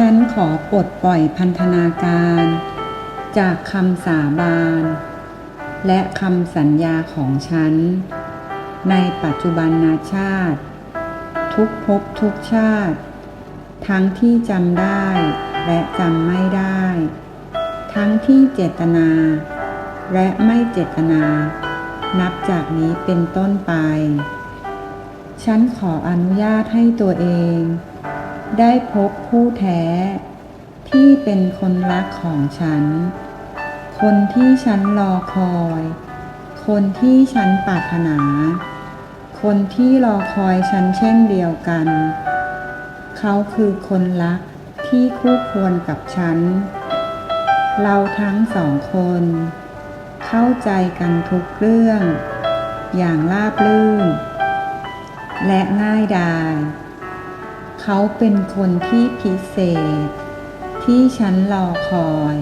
ฉันขอปลดปล่อยพันธนาการ จากคำสาบาน และคำสัญญาของฉัน ในปัจจุบันนาชาติ ทุกภพทุกชาติ ทั้งที่จำได้และจำไม่ได้ ทั้งที่เจตนา และไม่เจตนา นับจากนี้เป็นต้นไป ฉันขออนุญาตให้ตัวเอง ได้พบผู้แท้ ที่เป็นคนรักของฉัน คนที่ฉันรอคอย คนที่ฉันปรารถนา คนที่รอคอยฉันเช่นเดียวกัน เขาคือคนรักที่คู่ควรกับฉัน เราทั้งสองคน เข้าใจกันทุกเรื่อง อย่างราบรื่น และง่ายดาย เขาเป็นคนที่พิเศษ ที่ฉันรอคอย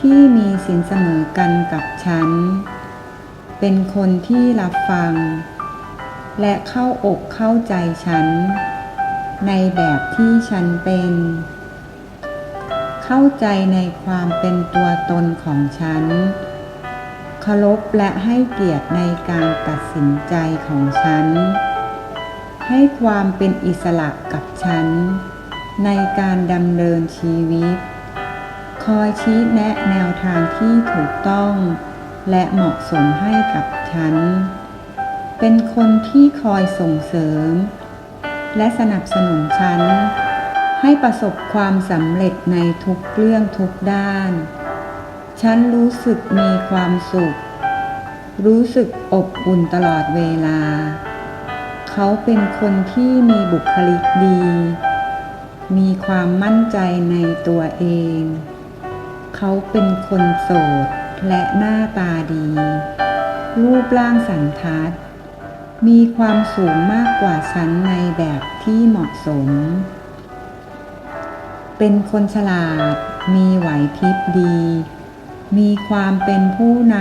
ที่มีสินเสมอกันกับฉัน เป็นคนที่รับฟัง และเข้าอกเข้าใจฉัน ในแบบที่ฉันเป็น เข้าใจในความเป็นตัวตนของฉันเคารพและให้เกียรติในการตัดสินใจของฉัน ให้ความเป็นอิสระกับฉัน ในการดำเนินชีวิต คอยชี้แนะแนวทางที่ถูกต้อง และเหมาะสมให้กับฉัน เป็นคนที่คอยส่งเสริม และสนับสนุนฉัน ให้ประสบความสำเร็จในทุกเรื่องทุกด้าน ฉันรู้สึกมีความสุข รู้สึกอบอุ่นตลอดเวลา เขาเป็นคนที่มีบุคลิกดี มีความมั่นใจในตัวเอง เขาเป็นคนโสดและหน้าตาดี รูปร่างสันทัด มีความสูงมากกว่าฉันในแบบที่เหมาะสม เป็นคนฉลาด มีไหวพริบดี มีความเป็นผู้น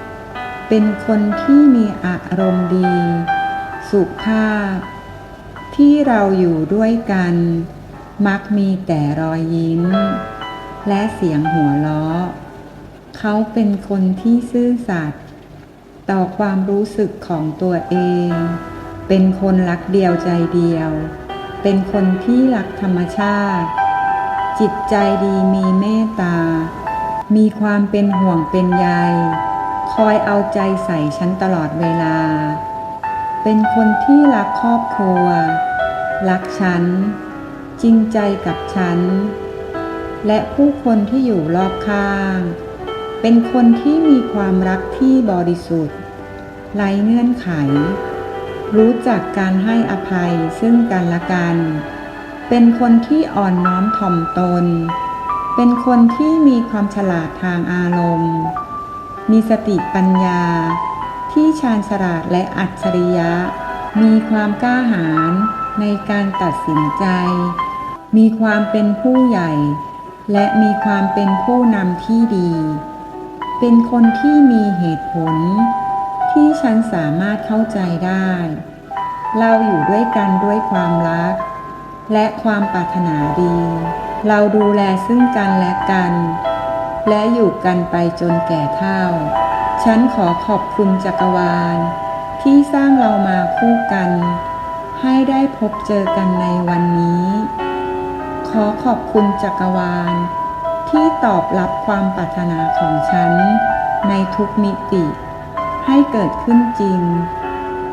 ำ เป็นคนที่มีอารมณ์ดี สุภาพ ที่เราอยู่ด้วยกัน มักมีแต่รอยยิ้ม และเสียงหัวเราะเขาเป็นคนที่ซื่อสัตย์ต่อความรู้สึกของตัวเอง เป็นคนรักเดียวใจเดียว เป็นคนที่รักธรรมชาติ จิตใจดีมีเมตตา มีความเป็นห่วงเป็นใย คอยเอาใจใส่ฉันตลอดเวลา เป็นคนที่รักครอบครัว รักฉัน จริงใจกับฉัน และผู้คนที่อยู่รอบข้าง เป็นคนที่มีความรักที่บริสุทธิ์ ไร้เงื่อนไข รู้จักการให้อภัยซึ่งกันและกัน เป็นคนที่อ่อนน้อมถ่อมตน เป็นคนที่มีความฉลาดทางอารมณ์ มีสติปัญญา ที่ชาญฉลาดและอัจฉริยะ มีความกล้าหาญในการตัดสินใจ มีความเป็นผู้ใหญ่ และมีความเป็นผู้นำที่ดี เป็นคนที่มีเหตุผล ที่ฉันสามารถเข้าใจได้ เราอยู่ด้วยกันด้วยความรัก และความปรารถนาดี เราดูแลซึ่งกันและกัน และอยู่กันไปจนแก่เฒ่า ฉันขอขอบคุณจักรวาล ที่สร้างเรามาคู่กัน ให้ได้พบเจอกันในวันนี้ ขอขอบคุณจักรวาล ที่ตอบรับความปรารถนาของฉัน ในทุกมิติ ให้เกิดขึ้นจริง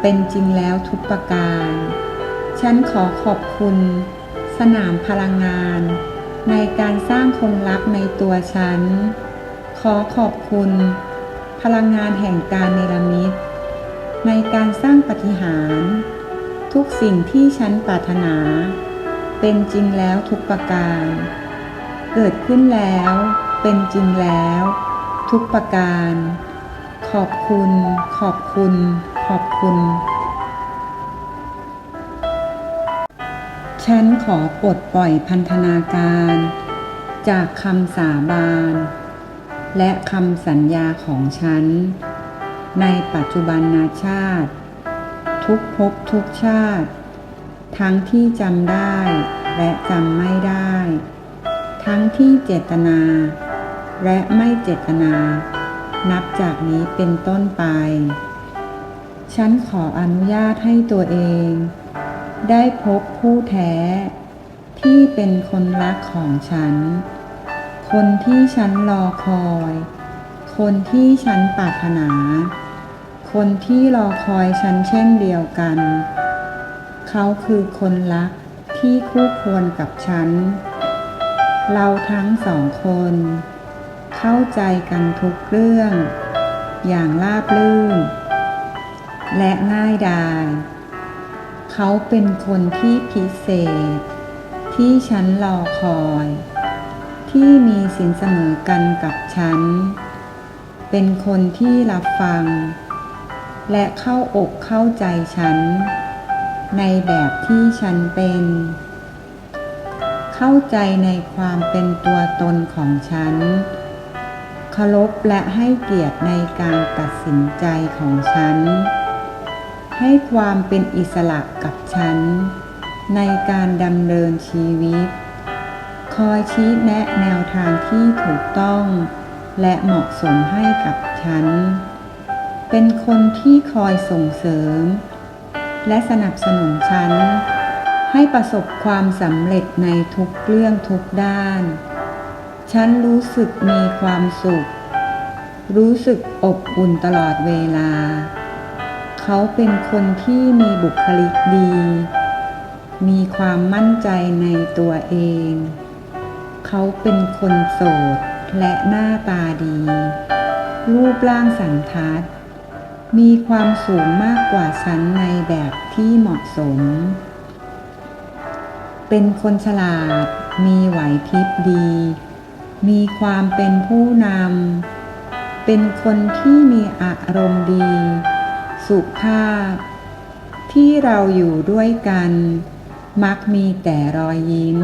เป็นจริงแล้วทุกประการ ฉันขอขอบคุณ สนามพลังงาน ในการสร้างคนรักในตัวฉัน ขอขอบคุณ พลังงานแห่งการเนรมิต ในการสร้างปฏิหาร ทุกสิ่งที่ฉันปรารถนา เป็นจริงแล้วทุกประการ เกิดขึ้นแล้ว เป็นจริงแล้ว ทุกประการ ขอบคุณ ขอบคุณ ขอบคุณ ฉันขอปลดปล่อยพันธนาการ จากคำสาบาน และคำสัญญาของฉัน ในปัจจุบันนาชาติ ทุกภพทุกชาติ ทั้งที่จำได้และจำไม่ได้ ทั้งที่เจตนา และไม่เจตนา นับจากนี้เป็นต้นไป ฉันขออนุญาตให้ตัวเอง ได้พบผู้แท้ ที่เป็นคนรักของฉัน คนที่ฉันรอคอย คนที่ฉันปรารถนา คนที่รอคอยฉันเช่นเดียวกัน เขาคือคนรักที่คู่ควรกับฉัน เราทั้งสองคน เข้าใจกันทุกเรื่อง อย่างราบรื่น และง่ายดาย เขาเป็นคนที่พิเศษ ที่ฉันรอคอย ที่มีสินเสมอกันกับฉัน เป็นคนที่รับฟัง และเข้าอกเข้าใจฉัน ในแบบที่ฉันเป็น เข้าใจในความเป็นตัวตนของฉันเคารพและให้เกียรติในการตัดสินใจของฉัน ให้ความเป็นอิสระกับฉัน ในการดำเนินชีวิต คอยชี้แนะแนวทางที่ถูกต้อง และเหมาะสมให้กับฉัน เป็นคนที่คอยส่งเสริม และสนับสนุนฉัน ให้ประสบความสำเร็จในทุกเรื่องทุกด้าน ฉันรู้สึกมีความสุข รู้สึกอบอุ่นตลอดเวลา เขาเป็นคนที่มีบุคลิกดีมีความมั่นใจในตัวเอง เขาเป็นคนโสดและหน้าตาดี รูปร่างสันทัด มีความสูงมากกว่าฉันในแบบที่เหมาะสม เป็นคนฉลาด มีไหวพริบดี มีความเป็นผู้นำ เป็นคนที่มีอารมณ์ดี สุภาพ ที่เราอยู่ด้วยกัน มักมีแต่รอยยิ้ม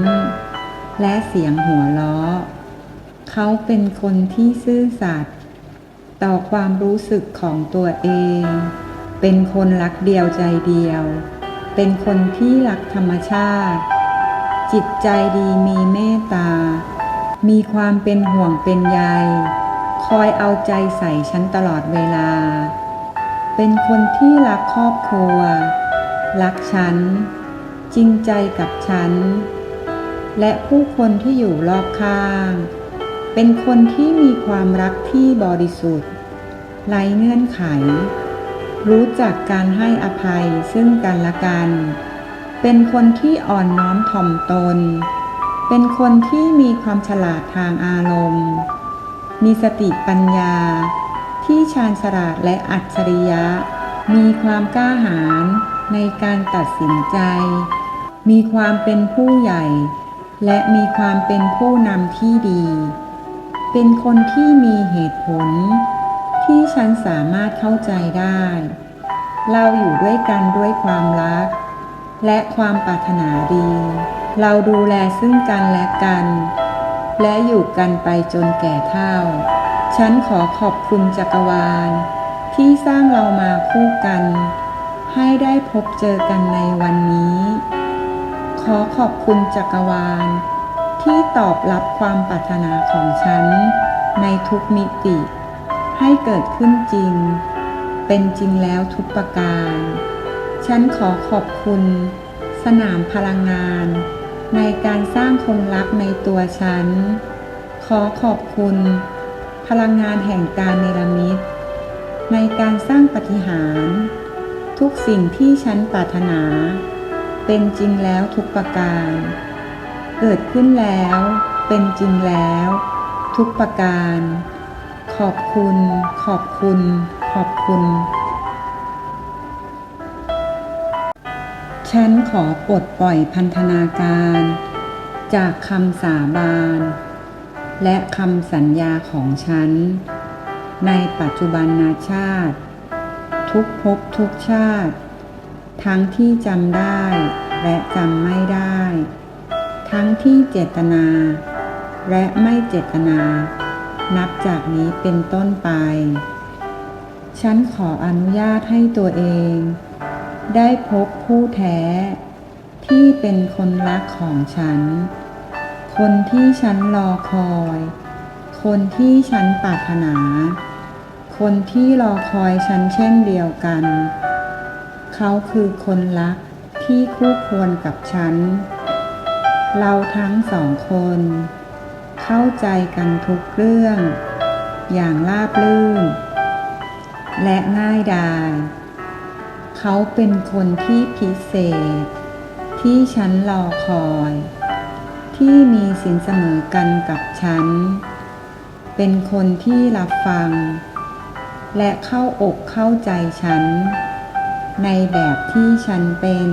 และเสียงหัวเราะเขาเป็นคนที่ซื่อสัตย์ต่อความรู้สึกของตัวเอง เป็นคนรักเดียวใจเดียว เป็นคนที่รักธรรมชาติ จิตใจดีมีเมตตา มีความเป็นห่วงเป็นใย คอยเอาใจใส่ฉันตลอดเวลา เป็นคนที่รักครอบครัว รักฉัน จริงใจกับฉัน และผู้คนที่อยู่รอบข้าง เป็นคนที่มีความรักที่บริสุทธิ์ไร้เงื่อนไข รู้จักการให้อภัยซึ่งกันและกัน เป็นคนที่อ่อนน้อมถ่อมตน เป็นคนที่มีความฉลาดทางอารมณ์ มีสติปัญญา ที่ชาญฉลาดและอัจฉริยะ มีความกล้าหาญในการตัดสินใจ มีความเป็นผู้ใหญ่ และมีความเป็นผู้นำที่ดี เป็นคนที่มีเหตุผล ที่ฉันสามารถเข้าใจได้ เราอยู่ด้วยกันด้วยความรัก และความปรารถนาดี เราดูแลซึ่งกันและกัน และอยู่กันไปจนแก่เฒ่า ฉันขอขอบคุณจักรวาล ที่สร้างเรามาคู่กัน ให้ได้พบเจอกันในวันนี้ ขอขอบคุณจักรวาล ที่ตอบรับความปรารถนาของฉัน ในทุกมิติ ให้เกิดขึ้นจริง เป็นจริงแล้วทุกประการ ฉันขอขอบคุณ สนามพลังงาน ในการสร้างคนรักในตัวฉัน ขอขอบคุณ พลังงานแห่งการเนรมิต ในการสร้างปฏิหาร ทุกสิ่งที่ฉันปรารถนา เป็นจริงแล้วทุกประการ เกิดขึ้นแล้ว เป็นจริงแล้ว ทุกประการ ขอบคุณ ขอบคุณ ขอบคุณ ฉันขอปลดปล่อยพันธนาการ จากคำสาบาน และคำสัญญาของฉัน ในปัจจุบันนาชาติ ทุกภพทุกชาติ ทั้งที่จำได้และจำไม่ได้ ทั้งที่เจตนา และไม่เจตนา นับจากนี้เป็นต้นไป ฉันขออนุญาตให้ตัวเอง ได้พบผู้แท้ ที่เป็นคนรักของฉัน คนที่ฉันรอคอย คนที่ฉันปรารถนา คนที่รอคอยฉันเช่นเดียวกัน เขาคือคนรักที่คู่ควรกับฉัน เราทั้งสองคน เข้าใจกันทุกเรื่อง อย่างราบรื่น และง่ายดาย เขาเป็นคนที่พิเศษ ที่ฉันรอคอย ที่มีสินเสมอกันกับฉัน เป็นคนที่รับฟัง และเข้าอกเข้าใจฉัน ในแบบที่ฉันเป็น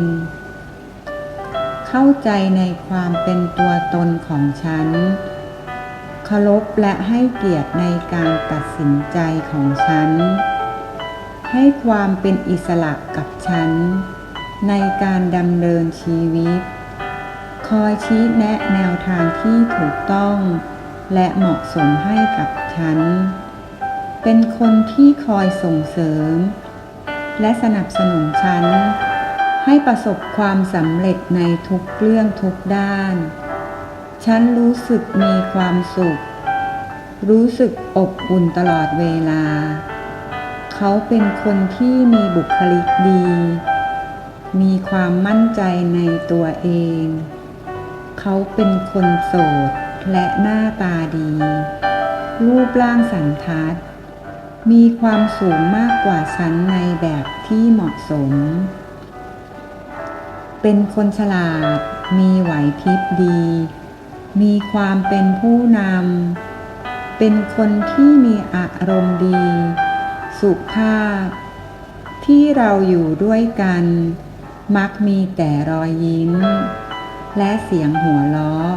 เข้าใจในความเป็นตัวตนของฉันเคารพและให้เกียรติในการตัดสินใจของฉัน ให้ความเป็นอิสระกับฉัน ในการดำเนินชีวิต คอยชี้แนะแนวทางที่ถูกต้อง และเหมาะสมให้กับฉัน เป็นคนที่คอยส่งเสริม และสนับสนุนฉัน ให้ประสบความสำเร็จในทุกเรื่องทุกด้าน ฉันรู้สึกมีความสุข รู้สึกอบอุ่นตลอดเวลา เขาเป็นคนที่มีบุคลิกดี มีความมั่นใจในตัวเอง เขาเป็นคนโสดและหน้าตาดี รูปร่างสันทัด มีความสูงมากกว่าฉันในแบบที่เหมาะสม เป็นคนฉลาด มีไหวพริบดี มีความเป็นผู้นำ เป็นคนที่มีอารมณ์ดี สุภาพ ที่เราอยู่ด้วยกัน มักมีแต่รอยยิ้ม และเสียงหัวเราะ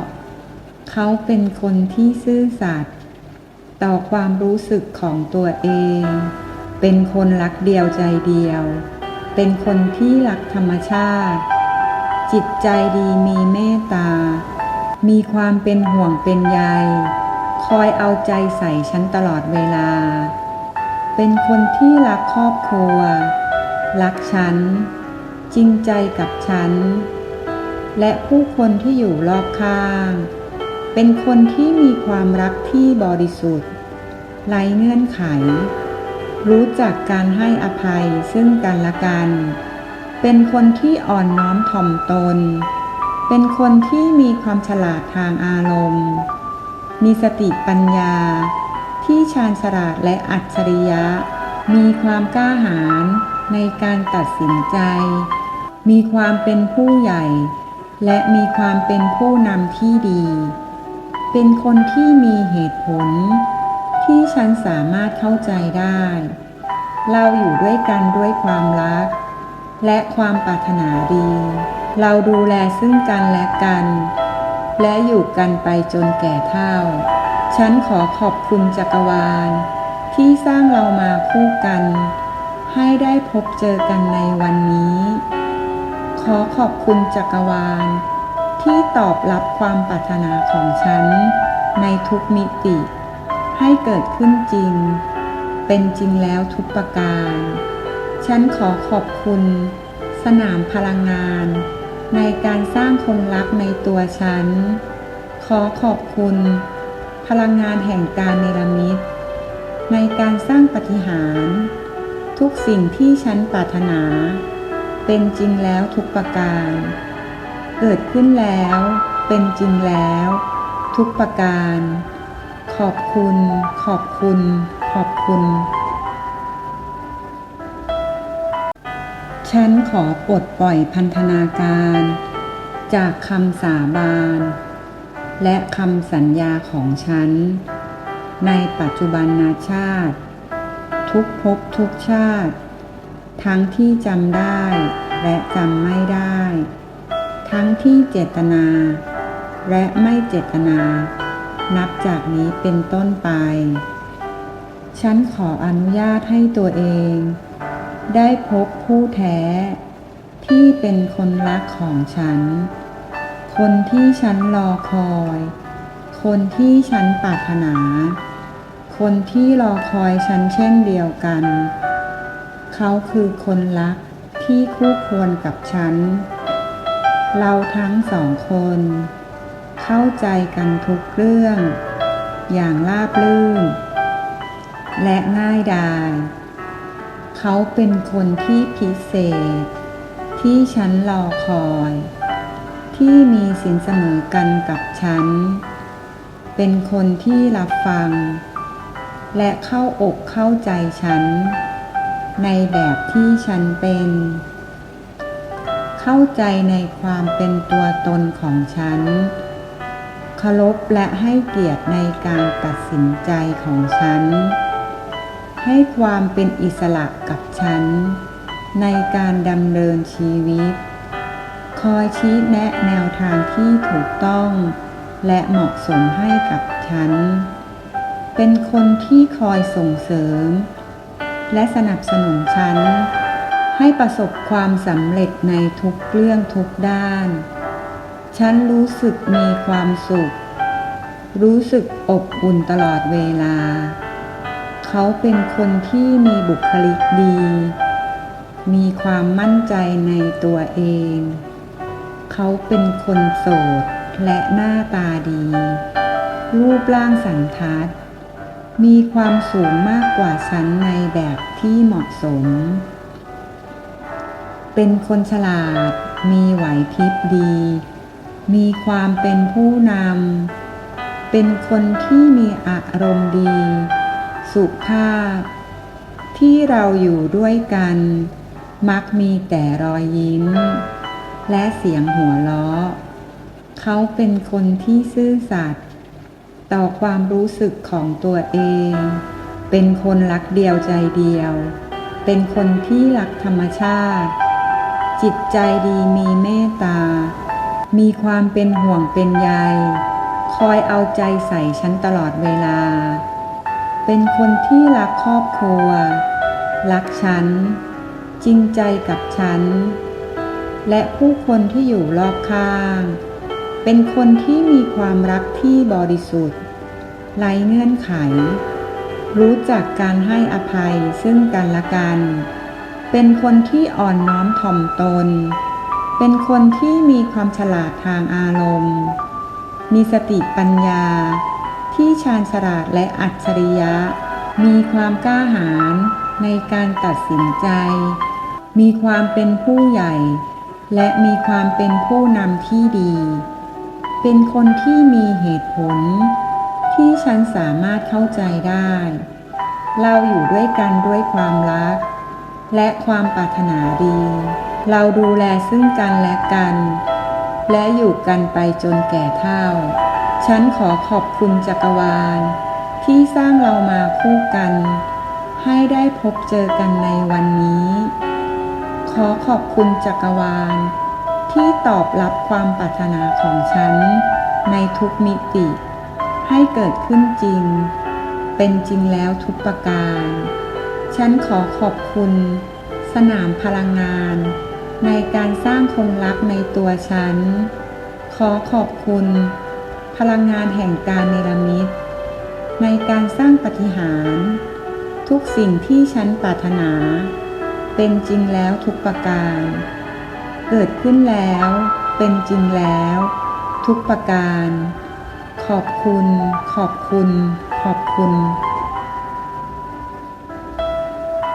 เขาเป็นคนที่ซื่อสัตย์ ต่อความรู้สึกของตัวเอง เป็นคนรักเดียวใจเดียว เป็นคนที่รักธรรมชาติ จิตใจดีมีเมตตา มีความเป็นห่วงเป็นใย คอยเอาใจใส่ฉันตลอดเวลา เป็นคนที่รักครอบครัว รักฉัน จริงใจกับฉัน และผู้คนที่อยู่รอบข้างเป็นคนที่มีความรักที่บริสุทธิ์ ไร้เงื่อนไข รู้จักการให้อภัยซึ่งกันและกัน เป็นคนที่อ่อนน้อมถ่อมตน เป็นคนที่มีความฉลาดทางอารมณ์ มีสติปัญญา ที่ชาญฉลาดและอัจฉริยะ มีความกล้าหาญในการตัดสินใจ มีความเป็นผู้ใหญ่ และมีความเป็นผู้นำที่ดี เป็นคนที่มีเหตุผล ที่ฉันสามารถเข้าใจได้ เราอยู่ด้วยกันด้วยความรัก และความปรารถนาดี เราดูแลซึ่งกันและกัน และอยู่กันไปจนแก่เฒ่า ฉันขอขอบคุณจักรวาล ที่สร้างเรามาคู่กัน ให้ได้พบเจอกันในวันนี้ ขอขอบคุณจักรวาล ที่ตอบรับความปรารถนาของฉันในทุกมิติ ให้เกิดขึ้นจริง เป็นจริงแล้วทุกประการ ฉันขอขอบคุณ สนามพลังงาน ในการสร้างคนรักในตัวฉัน ขอขอบคุณ พลังงานแห่งการเนรมิต ในการสร้างปฏิหาร ทุกสิ่งที่ฉันปรารถนา เป็นจริงแล้วทุกประการ เกิดขึ้นแล้ว เป็นจริงแล้ว ทุกประการ ขอบคุณ ขอบคุณ ขอบคุณ ฉันขอปลดปล่อยพันธนาการ จากคำสาบาน และคำสัญญาของฉัน ในปัจจุบันนาชาติ ทุกภพทุกชาติ ทั้งที่จำได้และจำไม่ได้ ทั้งที่เจตนา และไม่เจตนา นับจากนี้เป็นต้นไป ฉันขออนุญาตให้ตัวเอง ได้พบผู้แท้ ที่เป็นคนรักของฉัน คนที่ฉันรอคอย คนที่ฉันปรารถนา คนที่รอคอยฉันเช่นเดียวกัน เขาคือคนรักที่คู่ควรกับฉัน เราทั้งสองคน เข้าใจกันทุกเรื่อง อย่างราบรื่น และง่ายดาย เขาเป็นคนที่พิเศษ ที่ฉันรอคอย ที่มีสินเสมอกันกับฉัน เป็นคนที่รับฟัง และเข้าอกเข้าใจฉัน ในแบบที่ฉันเป็นเข้าใจในความเป็นตัวตนของฉัน เคารพและให้เกียรติในการตัดสินใจของฉัน ให้ความเป็นอิสระกับฉัน ในการดำเนินชีวิต คอยชี้แนะแนวทางที่ถูกต้อง และเหมาะสมให้กับฉัน เป็นคนที่คอยส่งเสริม และสนับสนุนฉัน ให้ประสบความสำเร็จในทุกเรื่องทุกด้าน ฉันรู้สึกมีความสุข รู้สึกอบอุ่นตลอดเวลา เขาเป็นคนที่มีบุคลิกดี มีความมั่นใจในตัวเอง เขาเป็นคนโสดและหน้าตาดี รูปร่างสันทัด มีความสูงมากกว่าฉันในแบบที่เหมาะสม เป็นคนฉลาด มีไหวพริบดี มีความเป็นผู้นำ เป็นคนที่มีอารมณ์ดี สุภาพ ที่เราอยู่ด้วยกัน มักมีแต่รอยยิ้ม และเสียงหัวเราะ เขาเป็นคนที่ซื่อสัตย์ต่อความรู้สึกของตัวเอง เป็นคนรักเดียวใจเดียว เป็นคนที่รักธรรมชาติ จิตใจดีมีเมตตา มีความเป็นห่วงเป็นใย คอยเอาใจใส่ฉันตลอดเวลา เป็นคนที่รักครอบครัว รักฉัน จริงใจกับฉัน และผู้คนที่อยู่รอบข้าง เป็นคนที่มีความรักที่บริสุทธิ์ ไร้เงื่อนไข รู้จักการให้อภัยซึ่งกันและกัน เป็นคนที่อ่อนน้อมถ่อมตน เป็นคนที่มีความฉลาดทางอารมณ์ มีสติปัญญา ที่ชาญฉลาดและอัจฉริยะ มีความกล้าหาญในการตัดสินใจ มีความเป็นผู้ใหญ่ และมีความเป็นผู้นำที่ดี เป็นคนที่มีเหตุผล ที่ฉันสามารถเข้าใจได้ เราอยู่ด้วยกันด้วยความรัก และความปรารถนาดี เราดูแลซึ่งกันและกัน และอยู่กันไปจนแก่เฒ่า ฉันขอขอบคุณจักรวาล ที่สร้างเรามาคู่กัน ให้ได้พบเจอกันในวันนี้ ขอขอบคุณจักรวาล ที่ตอบรับความปรารถนาของฉัน ในทุกมิติ ให้เกิดขึ้นจริง เป็นจริงแล้วทุกประการ ฉันขอขอบคุณสนามพลังงาน ในการสร้างคนรักในตัวฉัน ขอขอบคุณ พลังงานแห่งการเนรมิต ในการสร้างปฏิหาร ทุกสิ่งที่ฉันปรารถนา เป็นจริงแล้วทุกประการ เกิดขึ้นแล้ว เป็นจริงแล้ว ทุกประการ ขอบคุณ ขอบคุณ ขอบคุณ